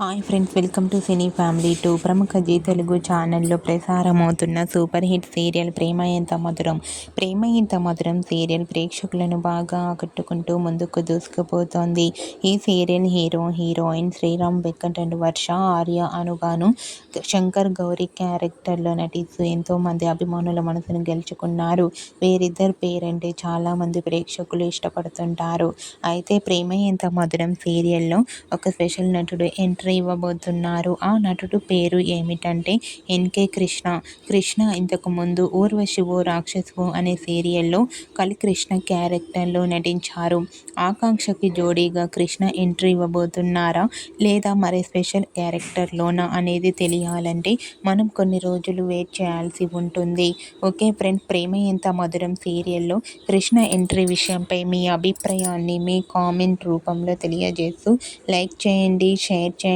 Hi friends welcome to cine family two. ప్రముఖ G Telugu ఛానల్లో ప్రసారమవుతున్న super hit serial Prema Entha Madhuram? Prema ఎంత మధురం? Serial ప్రేక్షకులను బాగా ఆకట్టుకుంటూ ముందుకు దూసుకుపోతోంది. ఈ serial hero heroine Sriram Venkat and Varsha Arya అనుగాను Shankar Gauri క్యారెక్టర్లో నటిస్తూ ఎంతోమంది అభిమానుల మనసును గెలుచుకున్నారు. వీరిద్దరు పేరంటే చాలామంది ప్రేక్షకులు ఇష్టపడుతుంటారు. అయితే ప్రేమ ఎంత మధురం? సీరియల్లో ఒక స్పెషల్ నటుడు ఎంట్రీ ఎంట్రీ ఇవ్వబోతున్నారు ఆ నటుడు పేరు ఏమిటంటే ఎన్కే కృష్ణ. కృష్ణ ఇంతకు ముందు ఊర్వశివో రాక్షసువు అనే సీరియల్లో కలికృష్ణ క్యారెక్టర్లో నటించారు. ఆకాంక్షకి జోడీగా కృష్ణ ఎంట్రీ ఇవ్వబోతున్నారా లేదా మరే స్పెషల్ క్యారెక్టర్లోనా అనేది తెలియాలంటే మనం కొన్ని రోజులు వెయిట్ చేయాల్సి ఉంటుంది. ఓకే ఫ్రెండ్ ప్రేమ ఎంత మధురం సీరియల్లో కృష్ణ ఎంట్రీ విషయంపై మీ అభిప్రాయాన్ని మీ కామెంట్ రూపంలో తెలియజేస్తూ లైక్ చేయండి షేర్ చేయండి.